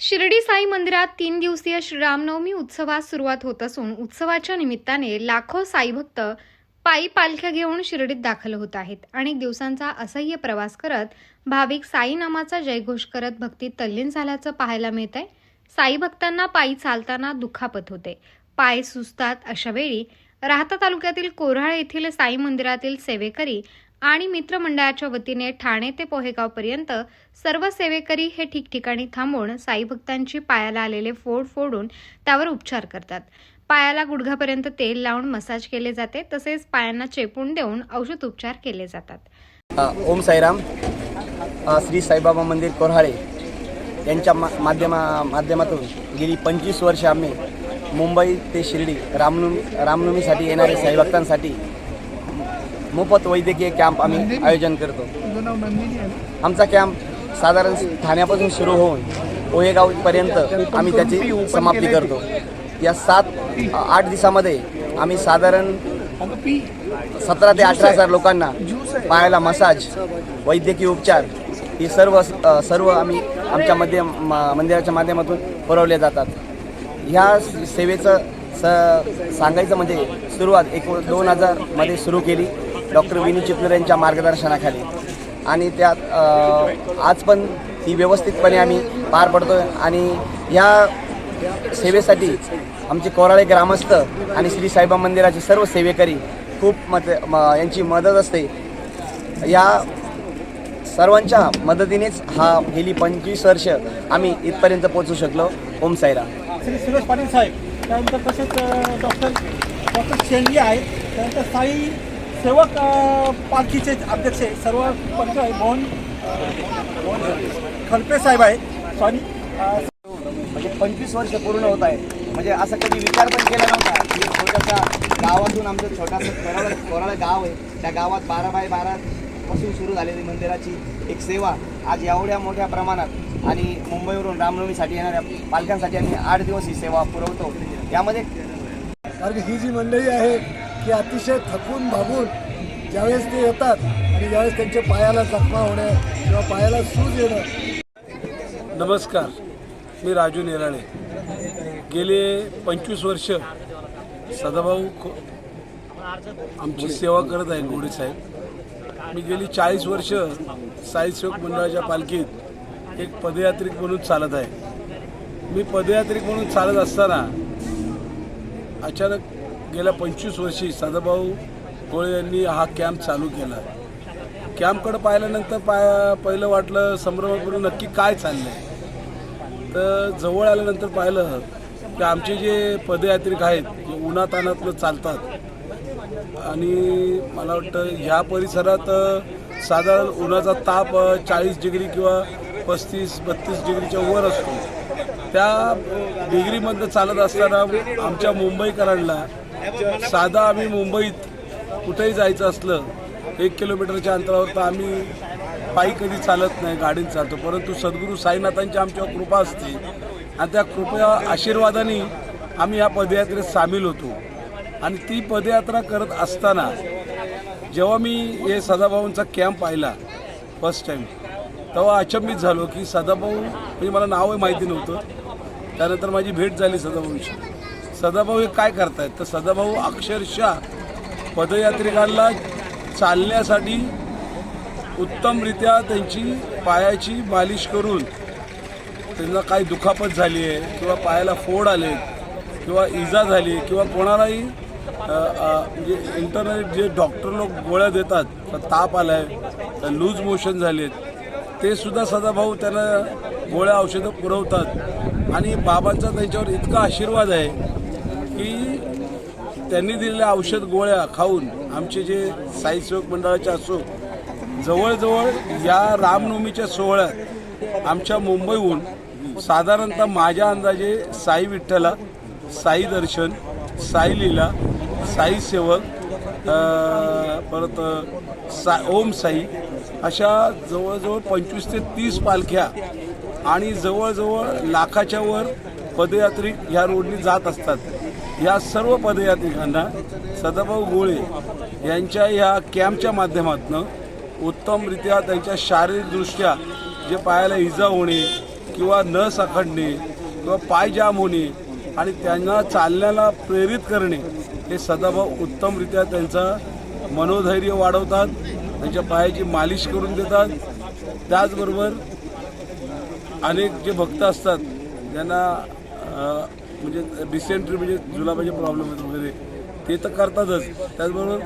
शिर्डी साई मंदिरात तीन दिवसीय श्रीरामनवमी उत्सवास सुरुवात होत असून उत्सवाच्या निमित्ताने लाखो साई भक्त पायी पालख्या घेऊन शिर्डीत दाखल होत आहेत. अनेक दिवसांचा असह्य प्रवास करत भाविक साई नामाचा जयघोष करत भक्तीत तल्लीन झाल्याचं पाहायला मिळत आहे साई भक्तांना पायी चालताना दुखापत होते. पाय सुचतात अशा वेळी राहता तालुक्यातील कोऱ्हाळ येथील साई मंदिरातील सेवेकरी आणि मित्रमंडळाच्या वतीने ठाणे ते पोहेगावपर्यंत सर्व सेवेकरी हे ठिकठिकाणी थांबून साई भक्तांची पायाला आलेले फोड फोडून त्यावर उपचार करतात. पायाला गुडघापर्यंत तेल लावून मसाज केले जाते तसेच पायांना चेपून देऊन औषध उपचार केले जातात. ओम साईराम श्री साईबाबा मंदिर कोऱ्हाळे यांच्या मा माध्यमा माध्यमातून गेली पंचवीस वर्ष आम्ही मुंबई ते शिर्डी रामनवमी रामनवमीसाठी येणाऱ्या साईभक्तांसाठी मोफत वैद्यकीय कॅम्प आम्ही आयोजन करतो. आमचा कॅम्प साधारण ठाण्यापासून सुरू होऊन पोहेगावपर्यंत आम्ही त्याची समाप्ती करतो. या सात आठ दिवसामध्ये आम्ही साधारण सतरा ते अठरा हजार लोकांना पायाला मसाज वैद्यकीय उपचार हे सर्व सर्व आम्ही आमच्या मध्य म- मंदिराच्या माध्यमातून पुरवले जातात. ह्या सेवेचं स सांगायचं म्हणजे सुरुवात एक दोन हजारमध्ये सुरू केली. डॉक्टर विनी चिपलर यांच्या मार्गदर्शनाखाली. आणि त्यात आज पण ती व्यवस्थितपणे आम्ही पार पडतो आणि ह्या सेवेसाठी आमचे कोराळे ग्रामस्थ आणि श्री साईबा मंदिराचे सर्व सेवेकरी खूप मत म यांची मदत असते. या सर्वांच्या मदतीनेच हा गेली पंचवीस वर्ष आम्ही इथपर्यंत पोहोचू शकलो. ओम साईरा श्री सुरेश पाटील साहेब त्यानंतर तसेच डॉक्टर डॉक्टर शेंडगे आहेत. त्यानंतर साई सेवक पालखीचे अध्यक्ष आहे, सर्व पंच आहे मोहन खलपे साहेब आहेत. सॉरी म्हणजे पंचवीस वर्ष पूर्ण होत आहे. म्हणजे असं कधी विचार पण केला नव्हता. की छोट्याशा गावातून आमचं छोटासा कोराळा कोराळा गाव आहे. त्या गावात बारा बाय बारा पासून सुरू झालेली मंदिराची एक सेवा आज एवढ्या मोठ्या प्रमाणात आणि मुंबईवरून रामनवमीसाठी येणाऱ्या पालख्यांसाठी आम्ही आठ दिवस ही सेवा पुरवतो. यामध्ये कारण की ही जी मंडळी आहे की अतिशय थकून भागून ज्यावेळेस ते येतात आणि ज्यावेळेस त्यांच्या पायाला जखमा होणे किंवा पायाला सूज येणं. नमस्कार मी राजू निराळे गेले पंचवीस वर्ष सदाभाऊ आमची सेवा करत आहे गोडे साहेब. मी गेली चाळीस वर्ष साईसेवक मंडळाच्या पालखीत एक पदयात्रिक म्हणून चालत आहे. मी पदयात्रिक म्हणून चालत असताना अचानक गेल्या पंचवीस वर्षी सदाभाऊ गोळे यांनी हा कॅम्प चालू केला. कॅम्पकडं पाहिल्यानंतर पाय पहिलं वाटलं संभ्रमापूर्वी नक्की काय चाललं आहे तर जवळ आल्यानंतर पाहिलं की आमचे जे पदयात्रिक आहेत जे उन्हातानातनं चालतात आणि मला वाटतं ह्या परिसरात साधारण उन्हाचा ताप चाळीस डिग्री किंवा पस्तीस बत्तीस डिग्रीच्या वर असतो. त्या डिग्रीमधनं चालत असताना आमच्या मुंबईकरांना साधा आम्ही मुंबईत कुठेही जायचं असलं एक किलोमीटरच्या अंतरावर तर आम्ही पायी कधी चालत नाही गाडीत चालतो. परंतु सद्गुरू साईनाथांची आमच्यावर कृपा असते. आणि त्या कृपया आशीर्वादाने आम्ही या पदयात्रेत सामील होतो. आणि ती पदयात्रा करत असताना जेव्हा मी हे सदाभाऊंचा कॅम्प पाहिला फर्स्ट टाईम तेव्हा अचंबित झालो की सदाभाऊ म्हणजे मला नावही माहिती नव्हतं. त्यानंतर माझी भेट झाली सदाभाऊंशी. सदाभाऊ हे काय करतायत? तर सदाभाऊ अक्षरशः पदयात्रिकांना चालण्यासाठी उत्तमरित्या त्यांची पायाची मालिश करून त्यांना काही दुखापत झाली आहे किंवा पायाला फोड आले किंवा इजा झाली किंवा कोणालाही म्हणजे इंटरनेट जे डॉक्टर लोक गोळ्या देतात तर ताप आला आहे लूज मोशन झालेत ते सुद्धा सदाभाऊ त्यांना गोळ्या औषधं पुरवतात. आणि बाबांचा त्यांच्यावर इतका आशीर्वाद आहे की त्यांनी दिलेल्या औषध गोळ्या खाऊन आमचे जे साई सेवक मंडळाचे असो जवळजवळ या रामनवमीच्या सोहळ्यात आमच्या मुंबईहून साधारणतः माझ्या अंदाजे साई विठ्ठला साई दर्शन साई लीला साई सेवक परत सा ओम साई अशा जवळजवळ पंचवीस ते तीस पालख्या आणि जवळजवळ लाखाच्या वर पदयात्री ह्या रोडनी जात असतात. या सर्व पदयात्रिकांना सदाभाऊ गोळे यांच्या या कॅम्पच्या माध्यमातून उत्तमरित्या त्यांच्या शारीरिकदृष्ट्या जे पायाला इजा होणे किंवा न साखडणे किंवा पाय जाम होणे आणि त्यांना चालण्याला प्रेरित करणे हे सदाभाऊ उत्तमरित्या त्यांचा मनोधैर्य वाढवतात त्यांच्या पायाची मालिश करून देतात. त्याचबरोबर अनेक जे भक्त असतात ज्यांना म्हणजे डिसेंट्री म्हणजे जुलाबाचे प्रॉब्लेम आहेत वगैरे. ते तर करतातच. त्याचबरोबर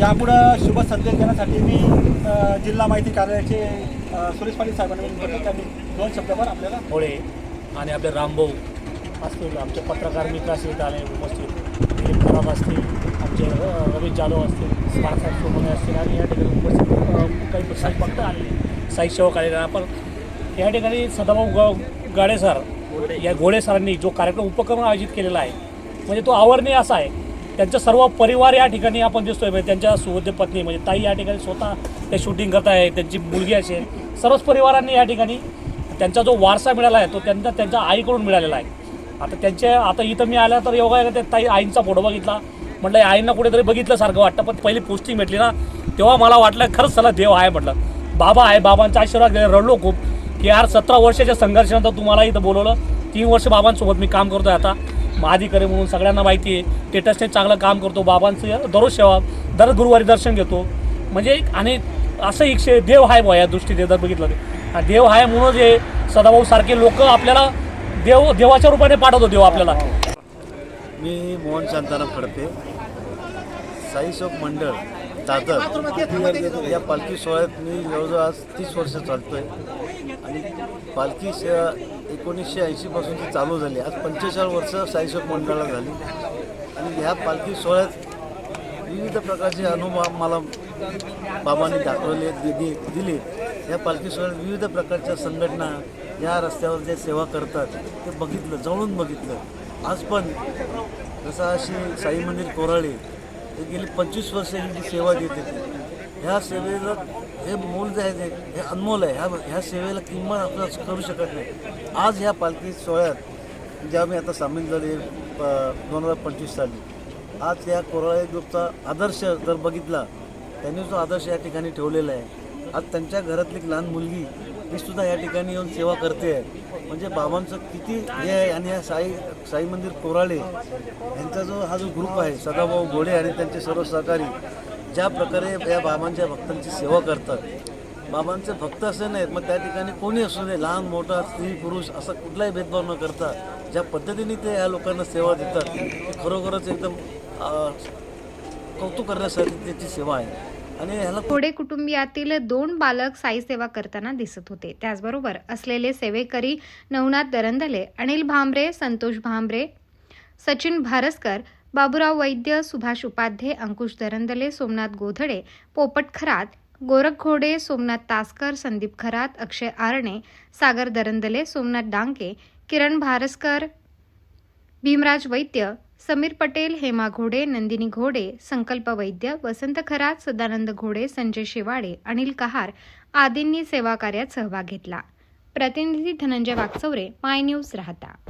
यापुढं शुभ संदेश देण्यासाठी मी जिल्हा माहिती कार्यालयाचे सुरेश पाटील साहेबांना त्यांनी दोन शब्दावर आपल्याला होळे आणि आपले रामभाऊ असतील आमचे पत्रकार मित्र असतील आले उपस्थित. दिलीप खराब असतील आमचे रवी जाधव असतील बाळासाहेब सोमोने असतील आणि या ठिकाणी उपस्थित काही साई भक्त आलेले साई सेवक आलेले आपण या ठिकाणी सदाभाऊ ग गाडे सर या घोडे सरांनी जो कार्यक्रम उपक्रम आयोजित केलेला आहे म्हणजे तो आवरणीय असा आहे. त्यांचा सर्व परिवार या ठिकाणी आपण दिसतोय म्हणजे त्यांच्या सुवद्य पत्नी म्हणजे ताई या ठिकाणी स्वतः ते शूटिंग करत आहे त्यांची मुलगी असेल सर्वच परिवारांनी या ठिकाणी त्यांचा जो वारसा मिळाला आहे तो त्यांचा त्यांच्या आईकडून मिळालेला आहे. आता त्यांचे आता इथं मी आल्या तर योगा आहे ते ताई आईंचा फोटो बघितला. म्हटलं आईंना कुठेतरी बघितल्यासारखं वाटतं पण पहिली पोस्टिंग भेटली ना तेव्हा मला वाटलं खरंच चला देव आहे म्हटलं. बाबा आहे बाबांचा आशीर्वाद रडलो खूप. की यार सतरा वर्षाच्या संघर्षानंतर तुम्हाला इथं बोलवलं. तीन वर्ष बाबांसोबत मी काम करतोय आता. महाधिकारी म्हणून सगळ्यांना माहिती आहे. टेटसने चांगलं काम करतो. बाबांचं दररोज सेवा दर गुरुवारी दर्शन घेतो. म्हणजे एक आणि असं एक शे- देव आहे बुवा या दृष्टीने जर बघितलं ते देव आहे म्हणूनच हे सदाभाऊ सारखे लोक आपल्याला देव देवाच्या रूपाने पाठवतो देव आपल्याला. मी मोहन शांताराम खडपे. साईशोक मंडळ. दादर. या पालखी सोहळ्यात मी जवळजवळ आज तीस वर्ष चालतोय. आणि पालखी से एकोणीसशे ऐंशीपासूनची चालू झाली. आज पंचेचाळीस वर्ष साई शोक मंडळाला झाली. आणि ह्या पालखी सोहळ्यात विविध प्रकारचे अनुभव मला बाबांनी दाखवले दिले दिले. या पालखी सोहळ्यात विविध प्रकारच्या संघटना या रस्त्यावर जे सेवा करतात ते बघितलं जवळून बघितलं. आज पण जसं अशी साई मंदिर कोराळे हे गेली पंचवीस वर्ष ही जी सेवा देते ह्या सेवेला हे मूल जे आहे ते हे अनमोल आहे. ह्या ह्या सेवेला किंमत आपण करू शकत नाही. आज ह्या पालखी सोहळ्यात ज्या मी आता सामील झाले दोन हजार पंचवीस साली आज या कोराळे ग्रुपचा आदर्श जर बघितला त्यांनी जो आदर्श या ठिकाणी ठेवलेला आहे. आज त्यांच्या घरातली एक लहान मुलगी मी सुद्धा या ठिकाणी येऊन सेवा करते. आहे म्हणजे बाबांचं किती हे आहे आणि या साई साई मंदिर कोराळे यांचा जो हा जो ग्रुप आहे सदाभाऊ घोडे आणि त्यांचे सर्व सहकारी ज्या प्रकारे या बाबांच्या भक्तांची सेवा करतात. बाबांचे भक्त असे नाहीत मग त्या ठिकाणी कोणी असू दे लहान मोठा स्त्री पुरुष असा कुठलाही भेदभाव न करता ज्या पद्धतीने ते या लोकांना सेवा देतात खरोखरच एकदम कौतुक करण्यासाठी त्याची सेवा आहे. आणि ह्याला घोडे कुटुंबियातील दोन बालक साई सेवा करताना दिसत होते. त्याचबरोबर असलेले सेवेकरी नवनाथ दरंदले अनिल भांबरे संतोष भांबरे सचिन भारसकर बाबुराव वैद्य सुभाष उपाध्ये अंकुश दरंदले सोमनाथ गोधडे पोपट खरात गोरख घोडे सोमनाथ तासकर संदीप खरात अक्षय आरणे सागर दरंदले सोमनाथ डांके किरण भारसकर भीमराज वैद्य समीर पटेल हेमा घोडे नंदिनी घोडे संकल्प वैद्य वसंत खरात सदानंद घोडे संजय शेवाडे अनिल कहार आदींनी सेवा कार्यात सहभाग घेतला. प्रतिनिधी धनंजय वाकचौरे माय न्यूज राहता.